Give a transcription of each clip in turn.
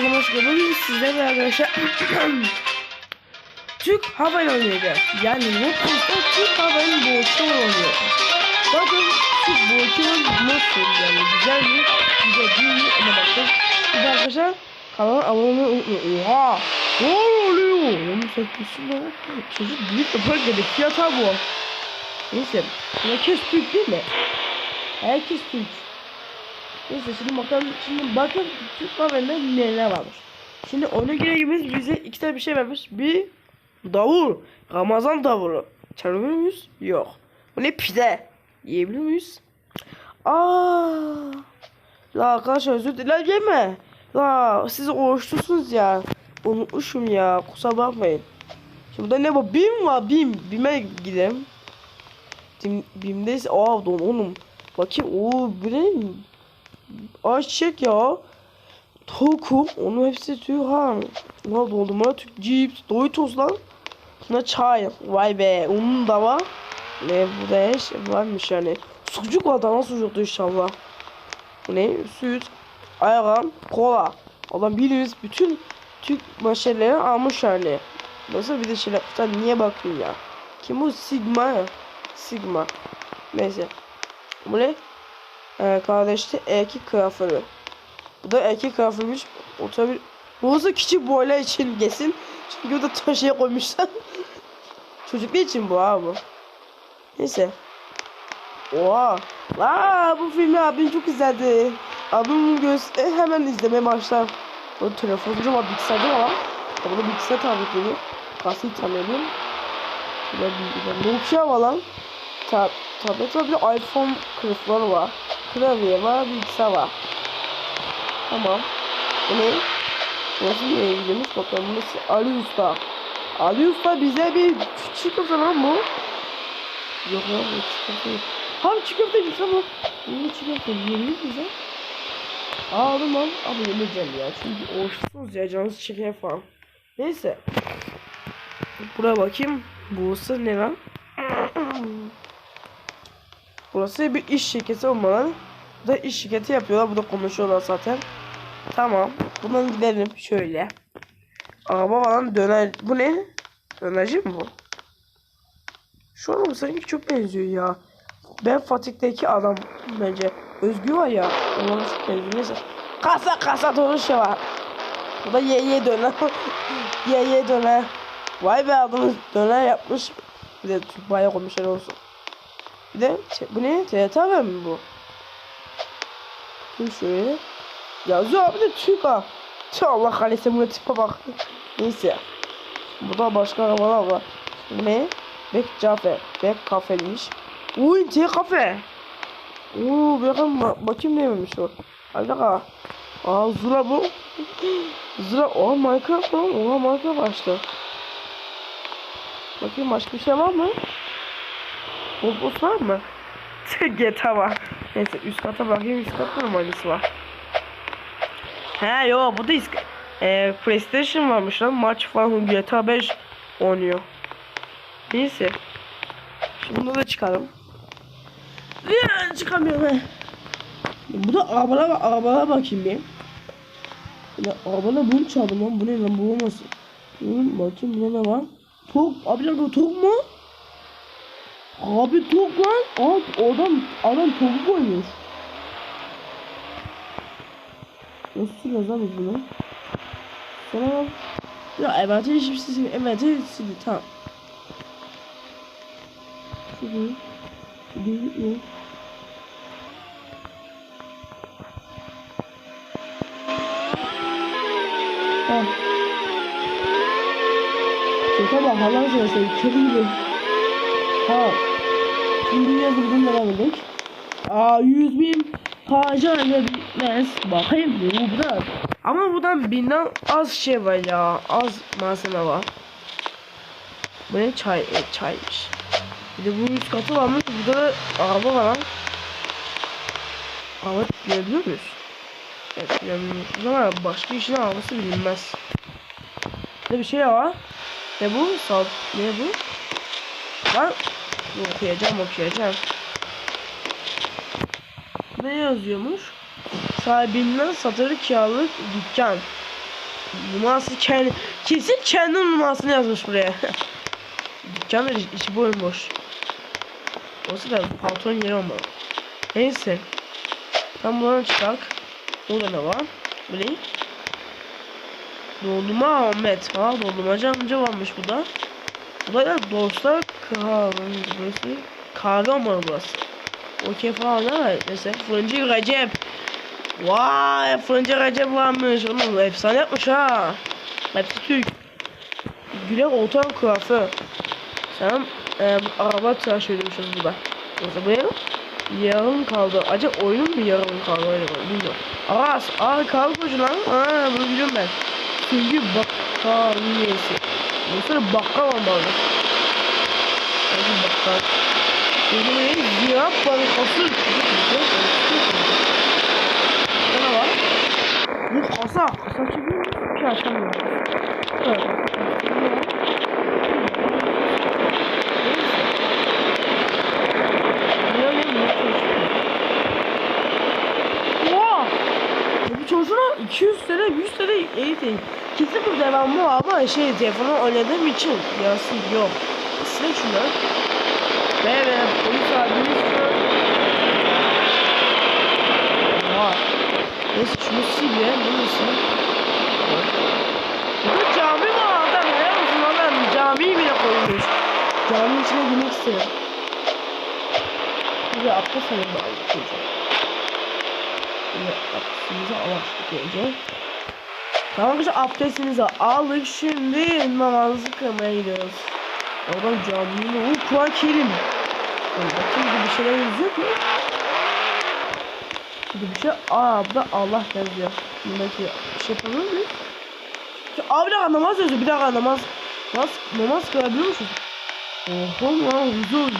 arkadaşlar bugün sizlerle arkadaşlar Türk Hava Yolu oynayacağız. Yani Roblox'ta Türk Hava Yolu boğuşma oynuyor. Bakın Türk boğuşma nasıl yani güzel mi? Güzel değil mi? Ona bakın. De arkadaşlar kanala abone olmayı unutmayın. Oha! Ne oluyor? Onu sökmüşsün bana. Çocuk büyük yapar dedi. Fiyata bu. Neyse. Herkes Türk değil mi? Herkes Türk. Neyse şimdi bakalım şimdi bakın Türk haberinde neler varmış. Şimdi ona göre gibi bize iki tane bir şey vermiş. Bir davul. Ramazan davulu. Çalabilir miyiz? Yok. Bu ne pide? Yiyebilir miyiz? Aa. La arkadaşlar özür dilerim yeme. La siz oruçlusunuz ya. Unutmuşum ya. Kusura bakmayın. Şimdi burada ne bu? Bim var. Bim. Bim'e gidelim. Bim, Bim'deyiz. Aa don oğlum. Bakayım. Oo bu ne? Ayçiçek ya. Tokum. Onun hepsi Türk ha. Ne dondurma, Türk cips, Doritos lan. Ne çay. Vay be. Onun da var. Ne bu da her şey varmış yani. Sucuk var da nasıl sucuktu inşallah. Bu ne? Süt, ayran, kola. Adam biliriz bütün Türk maşerleri almış yani. Nasıl bir de şeyler. Sen niye bakıyorsun ya? Kim bu? Sigma. Sigma. Neyse. Bu ne? Ee, kardeşte erkek. Bu da erkek kıyafetiymiş. O tabi Burası küçük boylar için kesin. Çünkü o da taşıya koymuşlar. Çocuklar için bu abi. Neyse. Oha. Aa, bu filmi abim çok izledi. Abim göz e, hemen izlemeye başlar. O telefoncu var, bilgisayarcı var. Ya bu da bilgisayar tabletleri. Kasayı tanıyorum. Da bilgisayar. Nokia var lan. Tab tablet var bir de iPhone kılıfları var. Klavye var, bilgisayar var. Tamam. Bu ne? Burası nereye gidiyormuş bakalım. Burası Ali Usta. Ali Usta bize bir küçük köfte lan bu. Yok ya bu köfte değil. Ha küçük köfte bir tamam. Bu küçük köfte yiyebilir bize. Aa aldım lan. Abi yemeyeceğim ya. Çünkü oruçsuz ya canınız çeker falan. Neyse. Buraya bakayım. Burası ne lan? Burası bir iş şirketi olmalı. Bu da iş şirketi yapıyorlar. Burada konuşuyorlar zaten. Tamam. Buradan gidelim şöyle. Araba falan döner. Bu ne? Dönerci mi bu? Şu adam sanki çok benziyor ya. Ben Fatih'teki adam bence. Özgü var ya. Ona çok benziyor. Neyse. Kasa kasa dolu şey var. Bu da ye ye döner. ye ye döner. Vay be adam döner yapmış. Bir de bayağı koymuşlar olsun. Bir de bu ne? Haber mi bu? Dur şöyle. Yazıyor abi de Türk ha. Tüh Allah kahretsin bu tipe bak. Neyse. Burada başka arabalar var. Ne? Bek Cafer. Bek kafeymiş. Uy T kafe. Oo bakın ba bakayım neymiş o. Alaka. Aa Zula bu. Zula. Oha Minecraft lan. Oha Minecraft açtı. Bakayım başka bir şey var mı? Roblox var mı? GTA var. Neyse üst kata bakayım üst katta mı aynısı var? He yo bu da isk e, PlayStation varmış lan maç falan GTA 5 oynuyor. Neyse. Şimdi bunu da çıkalım. Ya, çıkamıyorum he. Bu da arabalara, arabalara bakayım bir. Ya arabalar bunu çaldım lan bu ne lan bu olmasın. Hı, bakayım burada ne var? Tok abi lan bu tok mu? Abi tok lan. Abi adam adam topu koymuş. Nasıl sürüyoruz bunu? Sonra ya şey sildi. Envanteri sildi tamam. Şurada. Şurada gitmiyor. Ha. Şaka bak Allah'ın seversen çok iyi. Ha. Şimdi yazıldım devam edelim. Aa 100 bin harcayla bitmez. Bakayım bu burada. Ama buradan binden az şey var ya. Az malzeme var. Bu ne çay? E, çaymış. Bir de bunun üst katı varmış. Burada da araba var lan. Araba görebiliyor muyuz? Evet bilemiyoruz ama başka işin arabası bilinmez. Ne bir şey var. Ne bu? Sal. Ne bu? Lan okuyacağım okuyacağım. Ne yazıyormuş? Sahibinden satır kiralık dükkan. numarası kendi kesin kendi numarasını yazmış buraya. Dükkan da içi boyunboş. Olsa da palton yeri olmalı. Neyse. Tam buradan çıkak. Burada ne var? Bu ne? Ahmet. Ha dondurmacı amca varmış bu da. Bu da dostlar kahve burası. Olmalı burası. Okey falan da neyse. Fırıncı Recep. Vay fırıncı Recep varmış. Oğlum efsane yapmış ha. Hepsi Türk. Güler Oltan kuaför. Sen e, araba tıraş ediyormuşuz burada. Yoksa bu yarım yarım kaldı. Acaba oyunun mu yarım kaldı? Öyle mi? Bilmiyorum. Aras. Aa kalkocu lan. Aa bunu biliyorum ben. Çünkü bakkaliyesi. Mesela bakkal olmalı. Hadi bakkal. Ne? Ziraat bankası. Ne var? Bu kasa. Kasa çıkıyor mu? Bir şey açamıyorum. Evet. Çocuğuna 200 TL, 100 TL eğitim. Kesin bu devamı ama şey telefonu oynadığım için yarısı yok. Sil şunu. Ve ve polis abimiz Oha. Neyse şunu sil ya. Bunu sil. Burada cami var adam. Helal olsun adam. Camiyi bile koymuş. Caminin içine girmek istedim. Bir de abdest alayım bari çocuğa. Şimdi abdestimizi alalım önce. Tamam arkadaşlar abdestimizi aldık. Şimdi namazı kılmaya gidiyoruz. Oradan caminin o Kur'an Kerim. Bakayım bir şeyler yazıyor ki. Burada bir şey. Aa burada Allah yazıyor. Bundaki şey yapalım mı? Abi bir dakika namaz yazıyor. Bir dakika namaz. Namaz, namaz kılabiliyor musun? Oha lan huzur.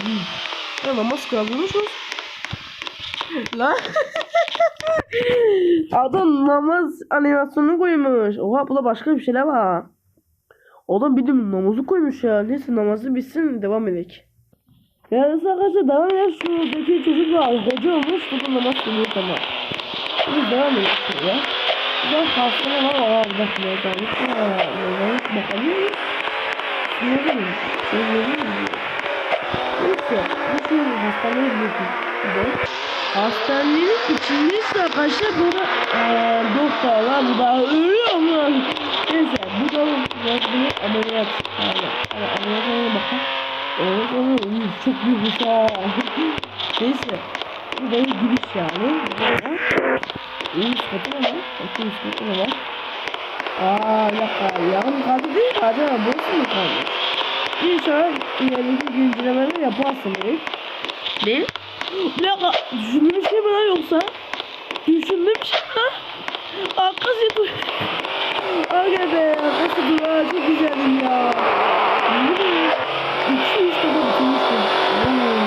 Ya namaz kılabiliyormuşuz. Lan. Adam namaz animasyonunu koymuş. Oha bu da başka bir şeyler var. Adam bildim namazı koymuş ya. Neyse namazı bitsin devam edelim. Ya arkadaşlar devam edelim. Şuradaki çocuk var. Hoca olmuş. Bu da namaz kılıyor tamam. Biz devam edelim. Bir de hastane var. Bir dakika. Ne gelmiş? Aa, bakalım? Ne bileyim. Ne bileyim. Neyse. Bu şey hastaneye gidiyorsun. Evet. Hastanenin içindeyse arkadaşlar burada eee doktorlar bu da ölüyor mu? Neyse bu da bir ameliyat. Yani, yani ameliyatına bakın. Evet evet evet çok büyük ha. Neyse. Bu da bir giriş yani. İyi sıkıntı ne var? Bakın sıkıntı ne var? Aa yakın yarım kaldı değil mi? Acaba burası mı kaldı? İnşallah ileriki güncellemeleri yaparsın direkt. Ne? Bir dakika düşündüğüm şey mi lan yoksa? Düşündüğüm şey mi? Arkası dur. Aga be arkası durağı çok güzeldim ya. İki bitirmiştim. Oo,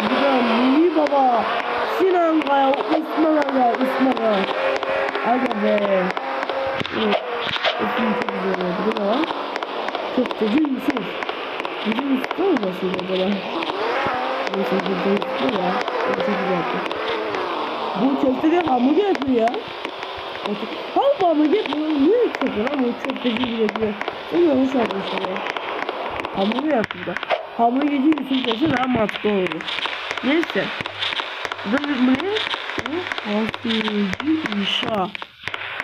Bu da Muni Baba. Sinan Kaya, Osman Aga, Osman Aga. Aga be. Osman çok güzel oldu. Bu da var. Çok tecil Yusuf. Bizim Yusuf da mı basıyor acaba? Neyse bu da Yusuf ya. Köftede hamburger yapıyor ya. Halk hamburger yapıyor. Niye köfte lan bu köfteci gibi yapıyor. O yanlış yapmışlar ya. Hamburger yapıyor da. Hamburgerci Yusuf dese daha mantıklı olur. Neyse.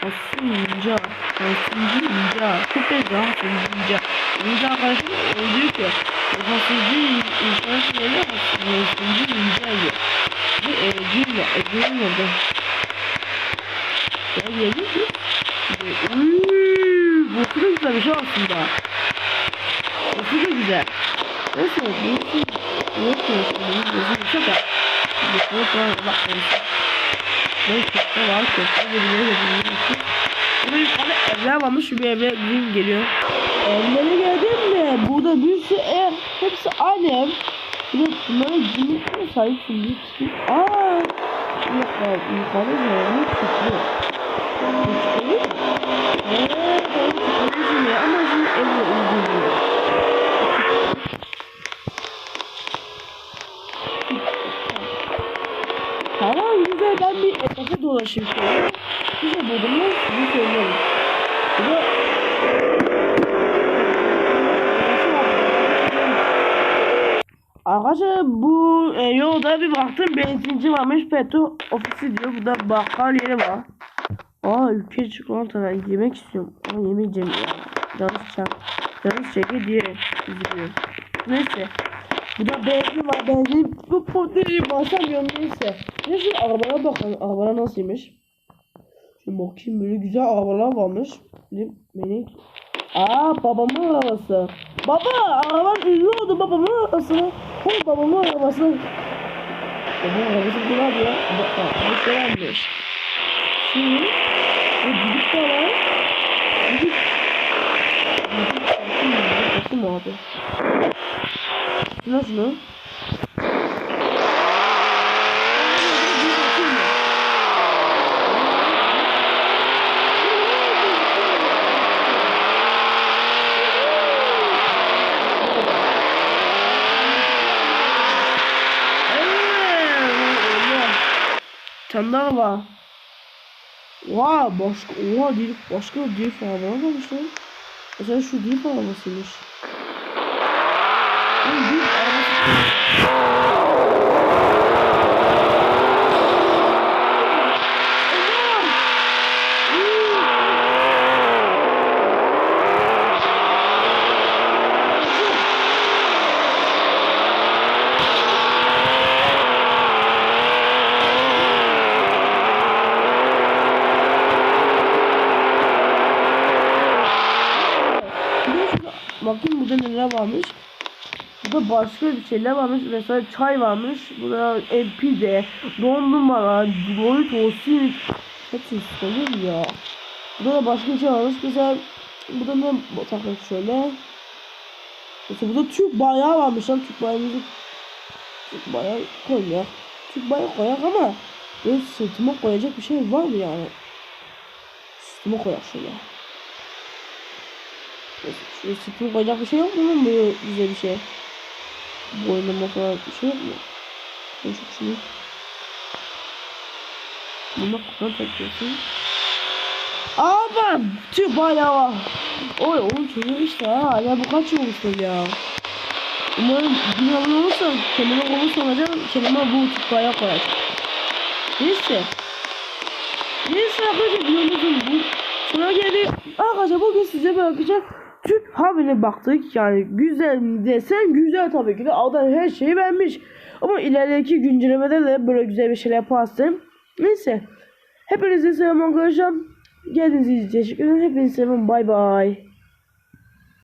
Bu bu ne? Bu Hasici inşa. Hasici Hasici inşa. Çok benziyor Hasici inşa. İnşa arkadaşım o diyor ki Hasici inşa şeyleri Hasici inşa diyor. Bu Ecin var. Ecin var da. Ya yedim ki. Uuuu. Bu da güzel bir şey aslında. Bu da güzel. Neyse bu için ne yapıyorsun? Bu şaka. Bu da bak neyse. Ne köfte var köfte gidiyorsun. Burada bir tane evler varmış bir evre bizim geliyor. Evlere geldim de burada bir sürü ev. Hepsi aynı ev. Bir de bunlara gümrük mi sahip şimdi? Aaa! Yok ya yukarı doğru çıkıyor. Çıkıyor. Eee doğru çıkıyor ama şimdi evle ilgili. Tamam güzel ben bir etrafa dolaşayım şöyle. Güzel buldum mu? Sizi söylüyorum. Bu da Arkadaşlar bu e, yolda bir baktım benzinci varmış petrol ofisi diyor. Burada bakkal yeri var. Aa ülke çikolata yemek istiyorum. Ama yemeyeceğim ya. Canım çek. Canım çeki diye üzülüyorum. Neyse. Burada benzin var benzin. Bu potayı basamıyorum neyse. Neyse arabaya bakalım. Arabalar nasılmış? Şimdi bakayım böyle güzel arabalar varmış. Benim, Aa babamın arabası. Baba araban ünlü oldu babamın arabası. Hey babamın arabası. Arabası bu ne yapıyor? Bak bu şey almış. Şimdi bu gidip de var. Gidip Gidip Bakın abi. Şuna şunu. Tane var. Vay başka oha değil başka değil falan varmış lan. Mesela şu değil arabasıymış. Oğlum değil arabası. Bir de şurada- Bakayım burada neler varmış. Burada başka bir şeyler varmış. Mesela çay varmış. Burada MP de dondurmalar, Doritos, simit. Hepsi istedim ya. Burada da başka bir şey varmış. Mesela burada ne takıyor şöyle. Mesela burada Türk bayrağı varmış lan. Türk bayrağımızı Türk bayrağı koyuyor. Türk bayrağı koyak ama böyle sırtıma koyacak bir şey var mı yani? Sırtıma koyak şöyle. Sırtıma koyacak bir şey yok mu böyle güzel bir şey? Boynuma falan bir şey yok mu? Çok şunu. Bunu kafanı takıyorsun. Aa Türk bayrağı var. Oy oğlum çocuk işte ha. Ya bu kaç olmuştur ya. Umarım dünyanın olursa kendime olursa olacağım. Kendime bu bayrağı koyacağım. Neyse. Neyse arkadaşlar videomuzun bu sona geldi. Arkadaşlar bugün size bırakacağım. Türk habine baktık yani güzel desen güzel tabii ki de adam her şeyi beğenmiş. Ama ilerideki güncellemede de böyle güzel bir şeyler yaparsın. Neyse. Hepinize selam arkadaşlar. Geldiğiniz için teşekkür ederim. Hepinize selam. Bay bay.